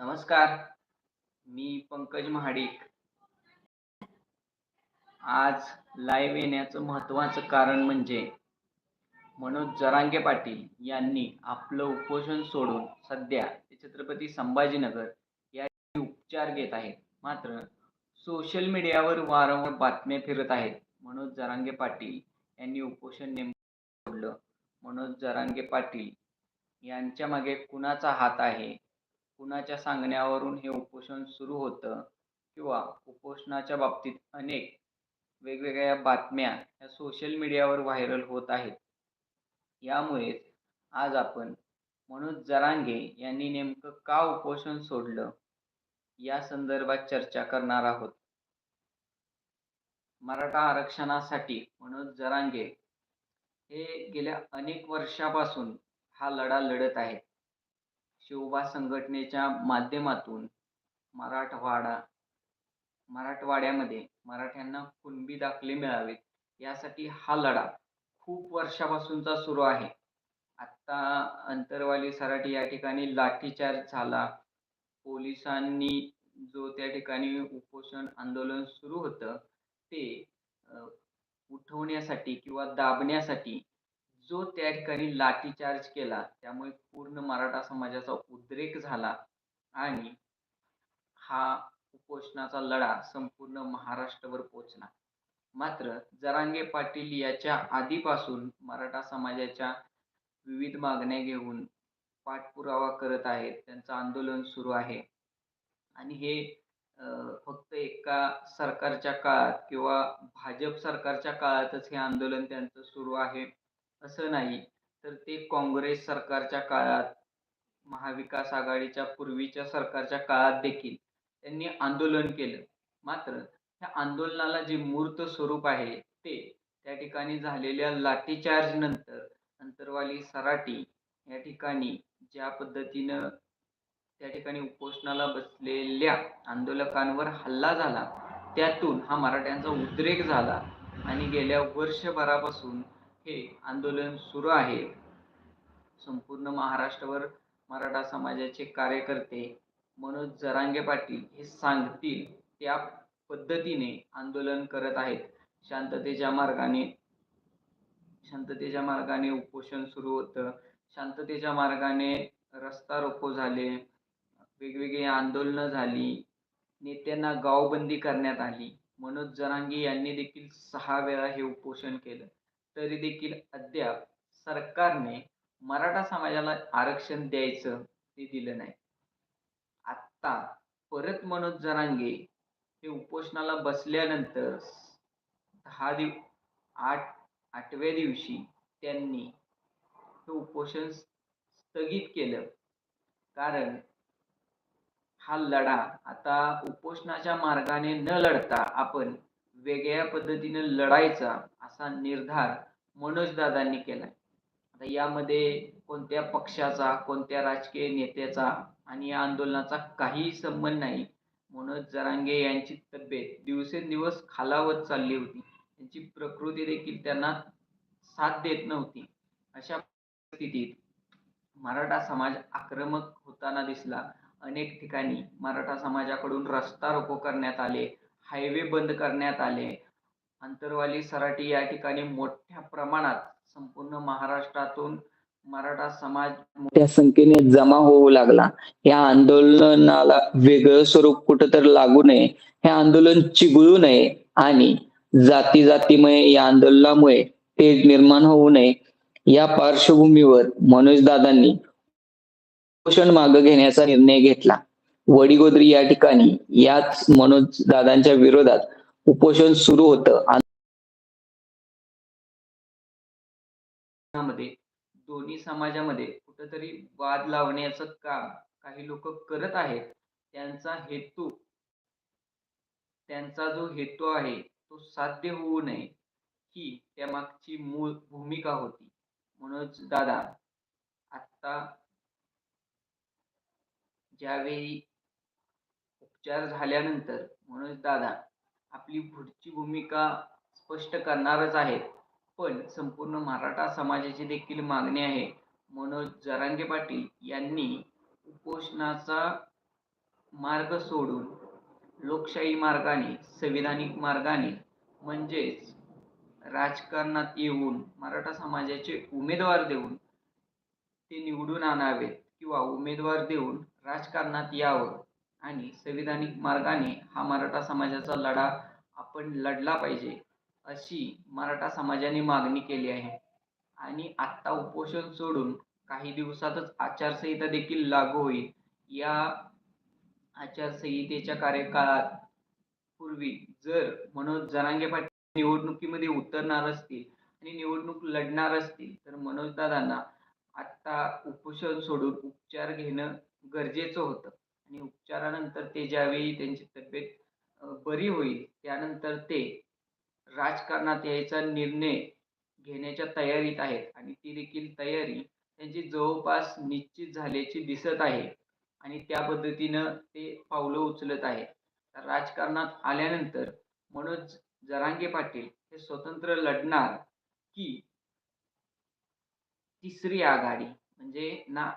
नमस्कार मी पंकज महाडिक. आज लाईव्ह येण्याचं महत्त्वाचं कारण म्हणजे मनोज जरांगे पाटील यांनी आपलं उपोषण सोडून सध्या ते छत्रपती संभाजीनगर या उपचार घेत आहेत. मात्र सोशल मीडियावर वारंवार बातम्या फिरत आहेत. मनोज जरांगे पाटील यांनी उपोषण नेमकं सोडलं? मनोज जरांगे पाटील यांच्या मागे कुणाचा हात आहे? कुणाच्या सांगण्यावरून हे उपोषण सुरू होतं किंवा उपोषणाच्या बाबतीत अनेक वेगवेगळ्या बातम्या या सोशल मीडियावर व्हायरल होत आहेत. यामुळेच आज आपण मनोज जरांगे यांनी नेमकं का उपोषण सोडलं? या संदर्भात चर्चा करणार आहोत. मराठा आरक्षणासाठी मनोज जरांगे हे गेल्या अनेक वर्षापासून हा लढा लढत आहेत. शिवबा संघटनेच्या माध्यमातून मराठवाडा मराठवाड्यामध्ये मराठ्यांना कुणबी दाखले मिळावेत यासाठी हा लढा खूप वर्षापासूनचा सुरू आहे. आत्ता अंतरवाली सराटी या ठिकाणी लाठीचार्ज झाला. पोलिसांनी जो त्या ठिकाणी उपोषण आंदोलन सुरू होतं ते उठवण्यासाठी किंवा दाबण्यासाठी जो त्या ठिकाणी लाठीचार्ज केला त्यामुळे पूर्ण मराठा समाजाचा उद्रेक झाला आणि हा उपोषणाचा लढा संपूर्ण महाराष्ट्रभर पोचला. मात्र जरांगे पाटील याच्या आधीपासून मराठा समाजाच्या विविध मागण्या घेऊन पाठपुरावा करत आहेत त्यांचं आंदोलन सुरू आहे. आणि हे फक्त एका सरकारच्या काळात किंवा भाजप सरकारच्या काळातच हे आंदोलन त्यांचं सुरू आहे. असं नाही. तर ते काँग्रेस सरकारच्या काळात महाविकास आघाडीच्या पूर्वीच्या सरकारच्या काळात देखील त्यांनी आंदोलन केलं. मात्र ह्या आंदोलनाला जे मूर्त स्वरूप आहे ते त्या ठिकाणी झालेल्या लाठीचार्ज नंतर अंतरवाली सराटी या ठिकाणी ज्या पद्धतीनं त्या ठिकाणी उपोषणाला बसलेल्या आंदोलकांवर हल्ला झाला त्यातून हा मराठ्यांचा उद्रेक झाला आणि गेल्या वर्षभरापासून हे आंदोलन सुरू आहे. संपूर्ण महाराष्ट्रावर मराठा समाजाचे कार्यकर्ते मनोज जरांगे पाटील हे सांगतील त्या पद्धतीने आंदोलन करत आहेत. शांततेच्या मार्गाने शांततेच्या मार्गाने उपोषण सुरू होतं. शांततेच्या मार्गाने रस्ता रोको झाले. वेगवेगळी आंदोलनं झाली. नेत्यांना गावबंदी करण्यात आली. मनोज जरांगी यांनी देखील सहा वेळा हे उपोषण केलं. तरी देखील अद्याप सरकारने मराठा समाजाला आरक्षण द्यायचं ते दिलं नाही. आत्ता परत मनोज जरांगे हे उपोषणाला बसल्यानंतर दहा दिव आठ आठव्या दिवशी त्यांनी हे उपोषण स्थगित केलं. कारण हा लढा आता उपोषणाच्या मार्गाने न लढता आपण वेगळ्या पद्धतीने लढायचा असा निर्धार मनोजदादांनी केलाय. आता यामध्ये कोणत्या पक्षाचा कोणत्या राजकीय नेत्याचा आणि या आंदोलनाचा काहीही संबंध नाही. मनोज जरांगे यांची तब्येत दिवसेंदिवस खालावत चालली होती. त्यांची प्रकृती देखील त्यांना साथ देत नव्हती. अशा परिस्थितीत मराठा समाज आक्रमक होताना दिसला. अनेक ठिकाणी मराठा समाजाकडून रस्ता रोको करण्यात आले. हायवे बंद करण्यात आले. अंतरवाली सराटी या ठिकाणी मोठ्या प्रमाणात संपूर्ण महाराष्ट्रातून मराठा समाज मोठ्या संख्येने जमा होऊ लागला. या आंदोलनाला वेगळं स्वरूप कुठं तर लागू नये. हे आंदोलन चिघळू नये आणि जाती जातीमुळे या आंदोलनामुळे तेज निर्माण होऊ नये. या पार्श्वभूमीवर मनोज दादांनी उपोषण मागे घेण्याचा निर्णय घेतला. वडीगोद्री या ठिकाणी याच मनोज दादांच्या विरोधात उपोषण सुरू होतं. मध्ये दोन्ही समाजामध्ये कुठेतरी वाद लावण्याचं काम काही लोक करत आहेत. त्यांचा हेतू त्यांचा जो हेतू आहे तो साध्य होऊ नये ही त्यामागची मूळ भूमिका होती. मनोज दादा आता ज्यावेळी उपचार झाल्यानंतर मनोज दादा आपली पुढची भूमिका स्पष्ट करणारच आहेत. पण संपूर्ण मराठा समाजाची देखील मागणी आहे. मनोज जरांगे पाटील यांनी उपोषणाचा मार्ग सोडून लोकशाही मार्गाने संविधानिक मार्गाने म्हणजेच राजकारणात येऊन मराठा समाजाचे उमेदवार देऊन ते निवडून आणावेत किंवा उमेदवार देऊन राजकारणात यावं आणि संविधानिक मार्गाने हा मराठा समाजाचा लढा आपण लढला पाहिजे अशी मराठा समाजाने मागणी केली आहे. आणि आत्ता उपोषण सोडून काही दिवसातच आचारसंहिता देखील लागू होईल. या आचारसंहितेच्या कार्यकाळात पूर्वी जर मनोज जरांगे पाटील निवडणुकीमध्ये उतरणार असतील आणि निवडणूक लढणार असतील तर मनोजदादांना आत्ता उपोषण सोडून उपचार घेणं गरजेचं होतं. आणि उपचारानंतर ते ज्यावेळी त्यांची तब्येत बरी होईल त्यानंतर ते राजकारणात यायचा निर्णय घेण्याच्या तयारीत आहेत. आणि ती देखील तयारी त्यांची जवळपास निश्चित झाल्याची दिसत आहे. आणि त्या पद्धतीनं ते पावलं उचलत आहेत. राजकारणात आल्यानंतर मनोज जरांगे पाटील हे स्वतंत्र लढणार की तिसरी आघाडी. म्हणजे ना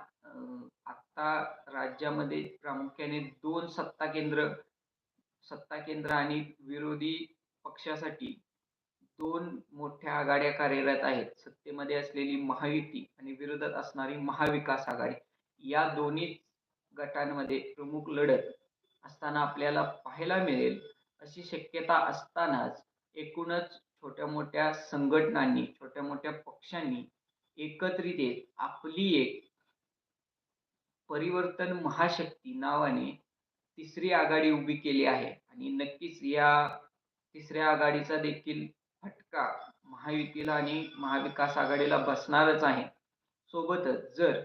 आता राज्यामध्ये प्रामुख्याने दोन सत्ता केंद्र सत्ता केंद्र आणि विरोधी पक्षासाठी दोन मोठ्या आघाड्या कार्यरत आहेत. सत्तेमध्ये असलेली महायुती आणि विरोधात असणारी महाविकास आघाडी. या दोन्ही गटांमध्ये प्रमुख लढत असताना आपल्याला पाहायला मिळेल अशी शक्यता असतानाच एकूणच छोट्या मोठ्या संघटनांनी छोट्या मोठ्या पक्षांनी एकत्रित येत आपली एक परिवर्तन महाशक्ती नावाने तिसरी आघाडी उभी केली आहे. आणि नक्कीच या तिसऱ्या आघाडीचा देखील फटका महायुतीला आणि महाविकास आघाडीला बसणारच आहे. सोबतच जर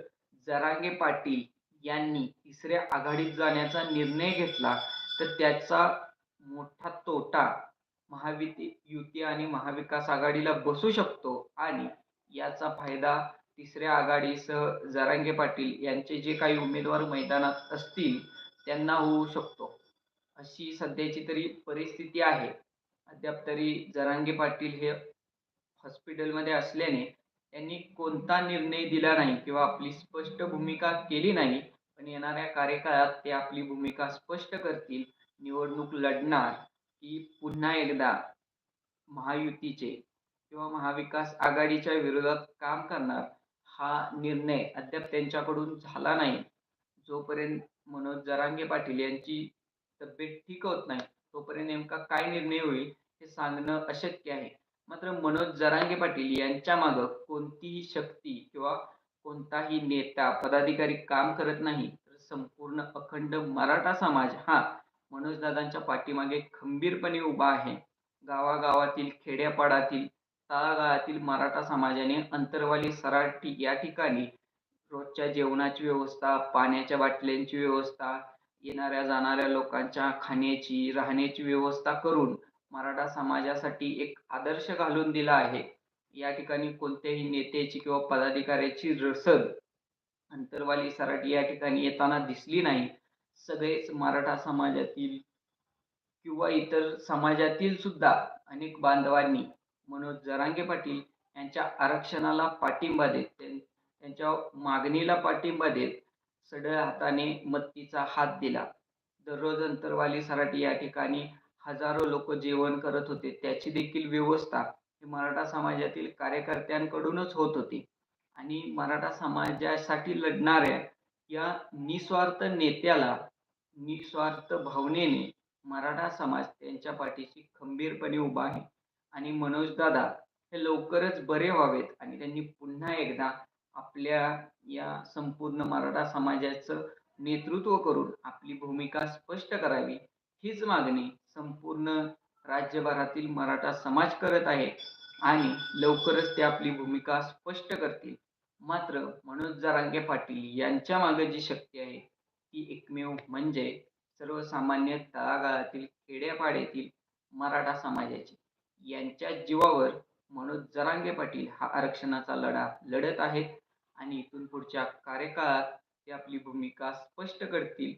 जरांगे पाटील यांनी तिसऱ्या आघाडीत जाण्याचा निर्णय घेतला तर त्याचा मोठा तोटा महाविती युती आणि महाविकास आघाडीला बसू शकतो आणि याचा फायदा तिसऱ्या आघाडीसह जरांगे पाटील यांचे जे काही उमेदवार मैदानात असतील त्यांना होऊ शकतो. अशी सध्याची तरी परिस्थिती आहे. अद्याप तरी जरांगे पाटील हे हॉस्पिटलमध्ये असल्याने त्यांनी कोणता निर्णय दिला नाही किंवा आपली स्पष्ट भूमिका केली नाही पण येणाऱ्या कार्यकाळात ते आपली भूमिका स्पष्ट करतील. निवडणूक लढणार की पुन्हा एकदा महायुतीचे किंवा महाविकास आघाडीच्या विरोधात काम करणार हा निर्णय अद्याप त्यांच्याकडून झाला नाही. जोपर्यंत मनोज जरांगे पाटील यांची तब्येत ठीक होत नाही तोपर्यंत नेमका काय निर्णय होईल हे सांगणं अशक्य आहे. मात्र मनोज जरांगे पाटील यांच्या मागं कोणतीही शक्ती किंवा कोणताही नेता पदाधिकारी काम करत नाही तर संपूर्ण अखंड मराठा समाज हा मनोजदादांच्या पाठीमागे खंबीरपणे उभा आहे. गावागावातील खेड्यापाड्यातील तळागाळातील मराठा समाजाने अंतरवाली सराटी या ठिकाणी रोजच्या जेवणाची व्यवस्था पाण्याच्या बाटल्यांची व्यवस्था येणाऱ्या जाणाऱ्या लोकांच्या खाण्याची राहण्याची व्यवस्था करून मराठा समाजासाठी एक आदर्श घालून दिला आहे. या ठिकाणी कोणत्याही नेत्याची किंवा पदाधिकाऱ्याची रसद अंतरवाली सराटी या ठिकाणी येताना दिसली नाही. सगळेच मराठा समाजातील किंवा इतर समाजातील सुद्धा अनेक बांधवांनी मनोज जरांगे पाटील यांच्या आरक्षणाला पाठिंबा देत त्यां- त्यांच्या मागणीला पाठिंबा देत सढळ हाताने मत्तीचा हात दिला. दररोज अंतरवाली सराटी या ठिकाणी हजारो लोक जेवण करत होते. त्याची देखील व्यवस्था ही मराठा समाजातील कार्यकर्त्यांकडूनच होत होती. आणि मराठा समाजासाठी लढणाऱ्या या निस्वार्थ नेत्याला निस्वार्थ भावनेने मराठा समाज त्यांच्या पाठीशी खंबीरपणे उभा आहे. आणि मनोज दादा हे लवकरच बरे व्हावेत आणि त्यांनी पुन्हा एकदा आपल्या या संपूर्ण मराठा समाजाचं नेतृत्व करून आपली भूमिका स्पष्ट करावी हीच मागणी संपूर्ण राज्यभरातील मराठा समाज करत आहे आणि लवकरच ते आपली भूमिका स्पष्ट करतील. मात्र मनोज जरांगे पाटील यांच्या मागे जी शक्ती आहे ती एकमेव म्हणजे सर्वसामान्य तळागाळातील खेड्यापाड्यातील मराठा समाजाची. यांच्या जीवावर मनोज जरांगे पाटील हा आरक्षणाचा लढा लढत आहेत. आणि इथून पुढच्या कार्यकाळात ते आपली भूमिका स्पष्ट करतील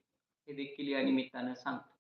हे देखील या निमित्तानं सांगतो